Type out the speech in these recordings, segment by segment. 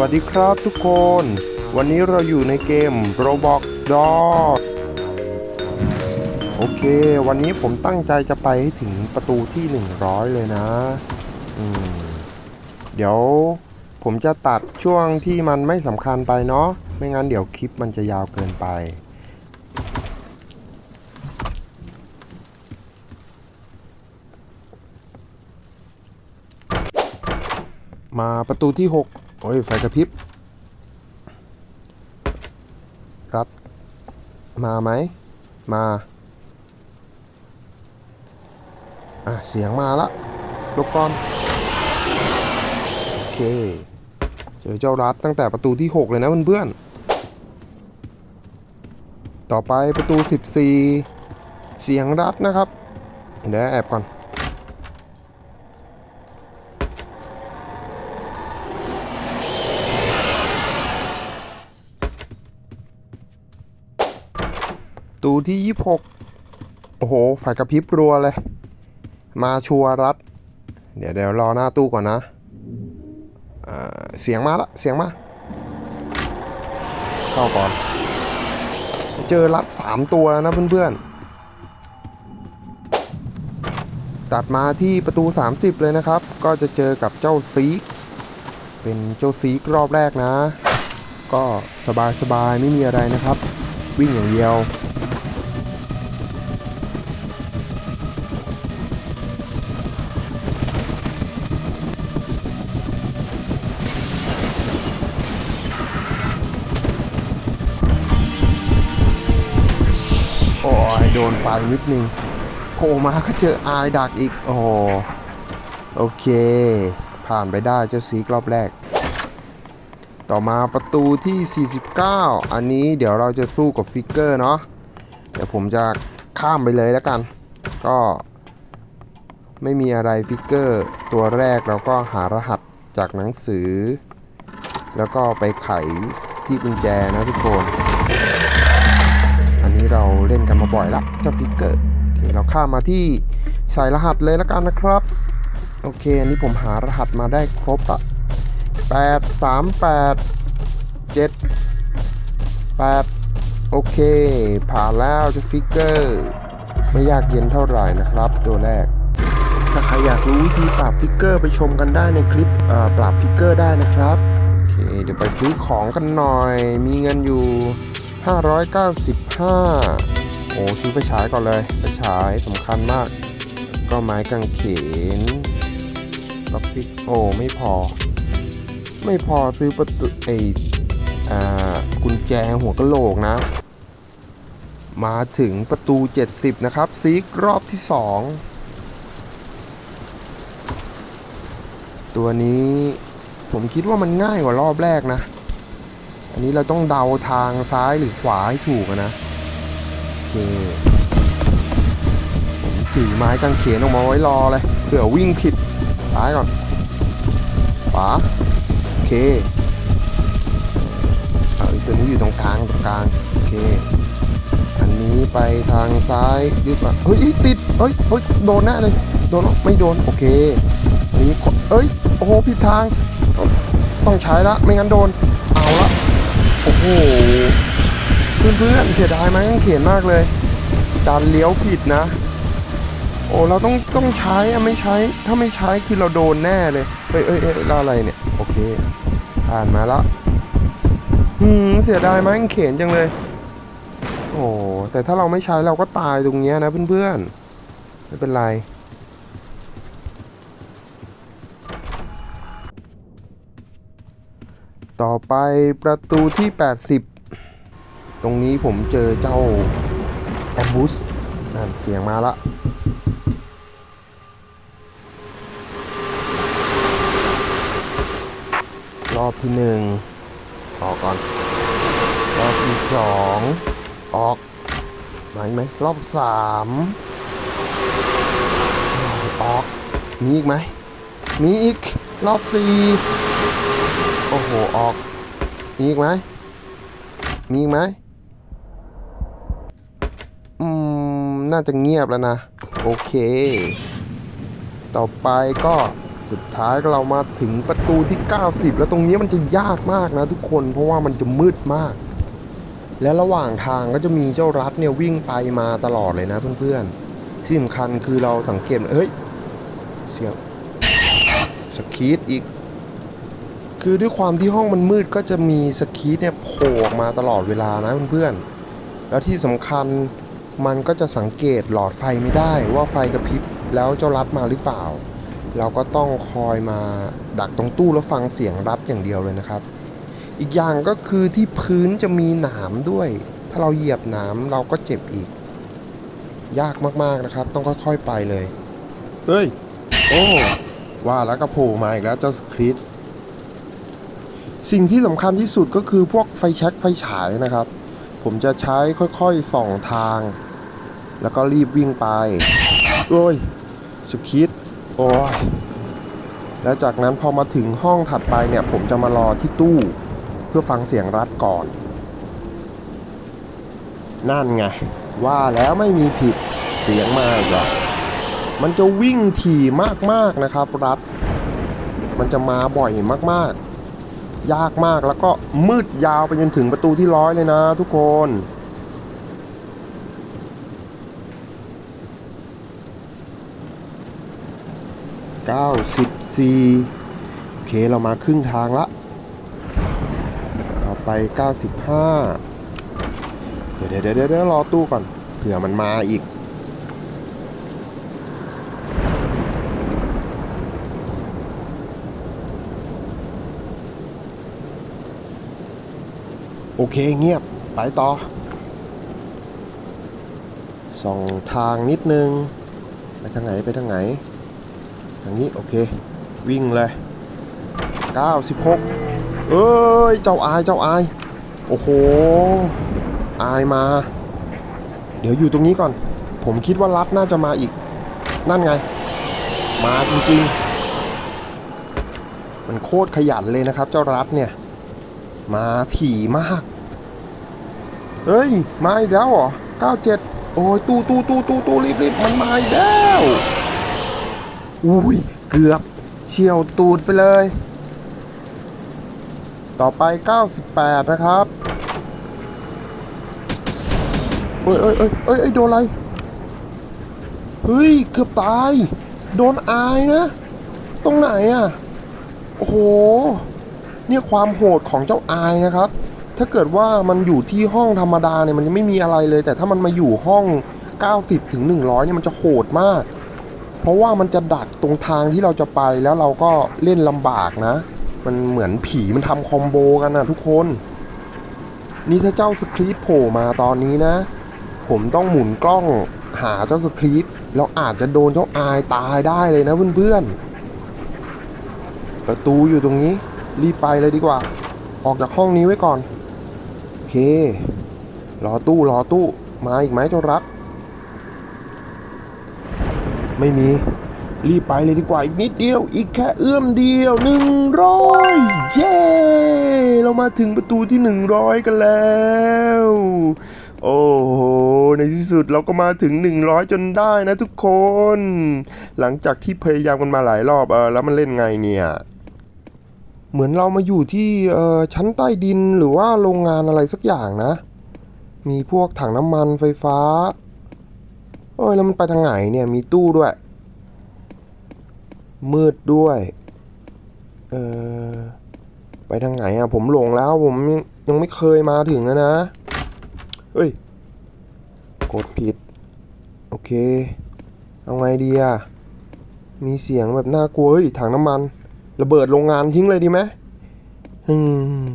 วัสดีครับทุกคน วันนี้เราอยู่ในเกม Roblox d o โอเค วันนี้ผมตั้งใจจะไปให้ถึงประตูที่ 100 เลยนะ อืม เดี๋ยวผมจะตัดช่วงที่มันไม่สำคัญไปเนาะ ไม่งั้นเดี๋ยวคลิปมันจะยาวเกินไป มาประตูที่ 6 โอ้ยไฟกระพริบ รัดมาไหม มา อะ เสียงมาละลบก่อน โอเค เจอเจ้ารัดตั้งแต่ประตูที่ 6 เลยนะเพื่อนๆ ต่อไปประตู 14 เสียงรัดนะครับ เดี๋ยวแอบก่อน ตูที่26โอ้โหไฟกระพริบรัวเลย มาชัวร์รัด เดี๋ยวเดี๋ยวรอหน้าตู้ก่อนนะเสียงมาละเสียงมา เข้าก่อน เจอรัด3ตัวแล้วนะเพื่อนๆ ตัดมาที่ประตู 30 เลยนะครับ ก็จะเจอกับเจ้าซีก เป็นเจ้าซีกรอบแรกนะ ก็สบายๆ ไม่มีอะไรนะครับ วิ่งอย่างเดียว ไฟนิดนึงโผล่มาก็เจออายดักอีก โอ้โหโอเค ผ่านไปได้เจ้าซีกรอบแรก ต่อมาประตูที่ 49 อันนี้เดี๋ยวเราจะสู้กับฟิกเกอร์เนาะเดี๋ยวผมจะข้ามไปเลยแล้วกัน ก็ไม่มีอะไรฟิกเกอร์ ตัวแรกเราก็หารหัสจากหนังสือ แล้วก็ไปไขที่กุญแจนะทุกคน อันนี้เราเล่นกันมาบ่อยละเจ้าฟิกเกอร์โอเคเราข้ามมาที่ใส่รหัสเลยแล้วกันนะครับ โอเค อันนี้ผมหารหัสมาได้ครบอะ8 3 8 7 8โอเค ผ่านแล้วเจะฟิกเกอร์ ไม่ยากเย็นเท่าไหร่นะครับ ตัวแรก ถ้าใครอยากรู้วิธีปราบฟิกเกอร์ไปชมกันได้ในคลิปปราบฟิกเกอร์ได้นะครับ โอเค เดี๋ยวไปซื้อของกันหน่อย มีเงินอยู่ 595 โอ้ซื้อไปฉายก่อนเลยไปฉายสำคัญมาก ก็ไม้กางเขนล็อกพิกโอ้ไม่พอ ไม่พอซื้อประตูไออ่ากุญแจหัวกะโหลกนะ มาถึงประตู 70 นะครับซีกรอบที่ 2 ตัวนี้ผมคิดว่ามันง่ายกว่ารอบแรกนะ อันนี้เราต้องเดาทางซ้ายหรือขวาให้ถูกนะโอเคผมถือไม้กางเขนออกมาไว้รอเลยเผื่อวิ่งผิดซ้ายก่อนขวาโอเคเอาอีกตัวนี้อยู่ตรงกลางตรงกลางโอเคอันนี้ไปทางซ้ายรีบมาเฮ้ยติดเฮ้ยเฮ้ยโดนแน่เลยโดนหรอไม่โดนโอเคอันนี้เอ้ยโอ้โหผิดทางต้องใช้ละไม่งั้นโดน เอาละโอ้โหเพื่อนๆเสียดายไหมเขียนมากเลยดันเลี้ยวผิดนะ โอ้เราต้องต้องใช้อะไม่ใช้ ถ้าไม่ใช้คือเราโดนแน่เลยเอ้ยเอ้ยเอ้ยแล้วอะไรเนี่ยโอเค ผ่านมาละหืมเสียดายไหมเขียนจังเลย โอ้แต่ถ้าเราไม่ใช้เราก็ตายตรงเนี้ยนะเพื่อนๆไม่เป็นไร ต่อไปประตูที่ 80 ตรงนี้ผมเจอเจ้าแอมบูสนั่นเสียงมาละรอบที่หนึ่งออกก่อน รอบที่สองออกมาอีกไหมรอบสามออก มีอีกไหม มีอีก รอบสี่ โอ้โห ออก มีอีกไหม มีอีกไหม อืม น่าจะเงียบแล้วนะ โอเค ต่อไปก็สุดท้ายก็เรามาถึงประตูที่ 90 แล้วตรงนี้มันจะยากมากนะทุกคน เพราะว่ามันจะมืดมาก และระหว่างทางก็จะมีเจ้ารัดเนี่ยวิ่งไปมาตลอดเลยนะเพื่อนๆที่งสำคัญคือเราสังเกตเฮ้ย เสียงสกีดอีก คือด้วยความที่ห้องมันมืดก็จะมีสกีเนี่ยโผล่ออกมาตลอดเวลานะเพื่อนๆ แล้วที่สำคัญมันก็จะสังเกตหลอดไฟไม่ได้ว่าไฟกระพริบแล้วเจ้ารัดมาหรือเปล่า เราก็ต้องคอยมาดักตรงตู้แล้วฟังเสียงรัดอย่างเดียวเลยนะครับ อีกอย่างก็คือที่พื้นจะมีหนามด้วย ถ้าเราเหยียบหนามเราก็เจ็บอีก ยากมากๆนะครับ ต้องค่อยๆไปเลย เฮ้ย โอ้ ว่าแล้วก็โผล่มาอีกแล้วเจ้าคริส สิ่งที่สำคัญที่สุดก็คือพวกไฟแช็กไฟฉายนะครับ ผมจะใช้ค่อยๆส่องทาง แล้วก็รีบวิ่งไป โอ้ยสคิด โอ้ย แล้วจากนั้นพอมาถึงห้องถัดไปเนี่ย ผมจะมารอที่ตู้ เพื่อฟังเสียงรัดก่อน นั่นไง ว่าแล้วไม่มีผิดเสียงมาอีกแล้วมันจะวิ่งถี่มากๆนะครับ รัด มันจะมาบ่อยมากๆ ยากมากแล้วก็มืดยาวไปจนถึงประตูที่ร้อยเลยนะทุกคน94โอเคเรามาครึ่งทางละ ต่อไป 95 เดี๋ยวเดี๋ยวเดี๋ยวเดี๋ยวรอตู้ก่อนเผื่อมันมาอีก โอเคเงียบไปต่อส่องทางนิดนึง ไปทางไหนไปทางไหน ทางนี้โอเค วิ่งเลย 96 เอ้ย เจ้าอายเจ้าอาย โอ้โห อายมา เดี๋ยวอยู่ตรงนี้ก่อน ผมคิดว่ารัดน่าจะมาอีก นั่นไง มาจริงๆ มันโคตรขยันเลยนะครับ เจ้ารัดเนี่ย มาถี่มาก เฮ้ย มาอีกแล้วเหรอ 97 โอ้ย ตู้ตู้ตู้ตู้ตู้รีบรีบมันมาอีกแล้ว อุ้ย เกือบเฉียวตูดไปเลย ต่อไป 98 นะครับเอ้ยเอ้ยเอ้ยเอ้ยโดนอะไร เฮ้ย เกือบตาย โดนอายนะ ตรงไหนอะ โอ้โห เนี่ยความโหดของเจ้าอายนะครับ ถ้าเกิดว่ามันอยู่ที่ห้องธรรมดาเนี่ยมันยังไม่มีอะไรเลย แต่ถ้ามันมาอยู่ห้อง 90ถึง100เนี่ยมันจะโหดมาก เพราะว่ามันจะดักตรงทางที่เราจะไปแล้วเราก็เล่นลำบากนะ มันเหมือนผีมันทำคอมโบกันนะทุกคน นี่ถ้าเจ้าสครีปโผล่มาตอนนี้นะ ผมต้องหมุนกล้องหาเจ้าสครีปแล้วอาจจะโดนเจ้าอายตายได้เลยนะเพื่อนๆประตูอยู่ตรงนี้ รีบไปเลยดีกว่า ออกจากห้องนี้ไว้ก่อน โอเค รอตู้รอตู้ มาอีกไหมเจ้ารัก ไม่มี รีบไปเลยดีกว่าอีกนิดเดียว อีกแค่เอื้อมเดียวหนึ่งร้อยเย้เรามาถึงประตูที่หนึ่งร้อยกันแล้วโอ้โห ในที่สุดเราก็มาถึง 100 จนได้นะทุกคน หลังจากที่พยายามกันมาหลายรอบเออแล้วมันเล่นไงเนี่ย เหมือนเรามาอยู่ที่ชั้นใต้ดินหรือว่าโรงงานอะไรสักอย่างนะ มีพวกถังน้ำมันไฟฟ้าโอ้ยแล้วมันไปทางไหนเนี่ยมีตู้ด้วย มืดด้วยเออไปทางไหนอะผมหลงแล้วผมยังไม่เคยมาถึงอะนะเอ้ยกดผิด โอเค เอาไงดีอะมีเสียงแบบน่ากลัวเฮ้ยถังน้ำมัน ระเบิดโรงงานทิ้งเลยดีไหมฮึม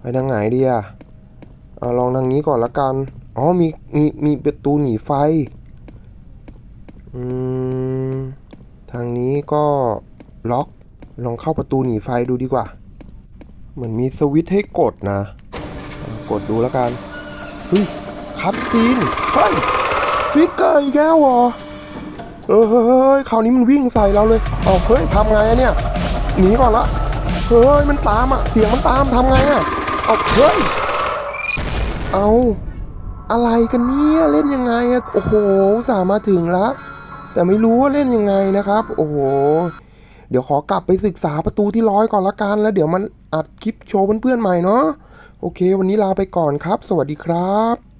ไปทางไหนดีอะเอาลองทางนี้ก่อนละกัน อ๋อ มีมีมีประตูหนีไฟ อืม ทางนี้ก็ล็อก ลองเข้าประตูหนีไฟดูดีกว่า เหมือนมีสวิตช์ให้กดนะอะกดดูแล้วกัน เฮ้ย คัดซีนเฮ้ยฟิกเกอร์อีกแล้วเหรอ เอ้ยเฮ้ยคราวนี้มันวิ่งใส่เราเลยเอาเฮ้ยทำไงอะเนี่ยหนีก่อนละเฮ้ยมันตามอะเสียงมันตามทำไงอะเอาเฮ้ยเอาอะไรกันเนี่ยเล่นยังไงอะโอ้โหสามาถึงล้วแต่ไม่รู้ว่าเล่นยังไงนะครับ โอ้โหเดี๋ยวขอกลับไปศึกษาประตูที่ร้อยก่อนละกันแล้วเดี๋ยวมันอัดคลิปโชว์เพื่อนๆใหม่เนาะโอเค วันนี้ลาไปก่อนครับ สวัสดีครับ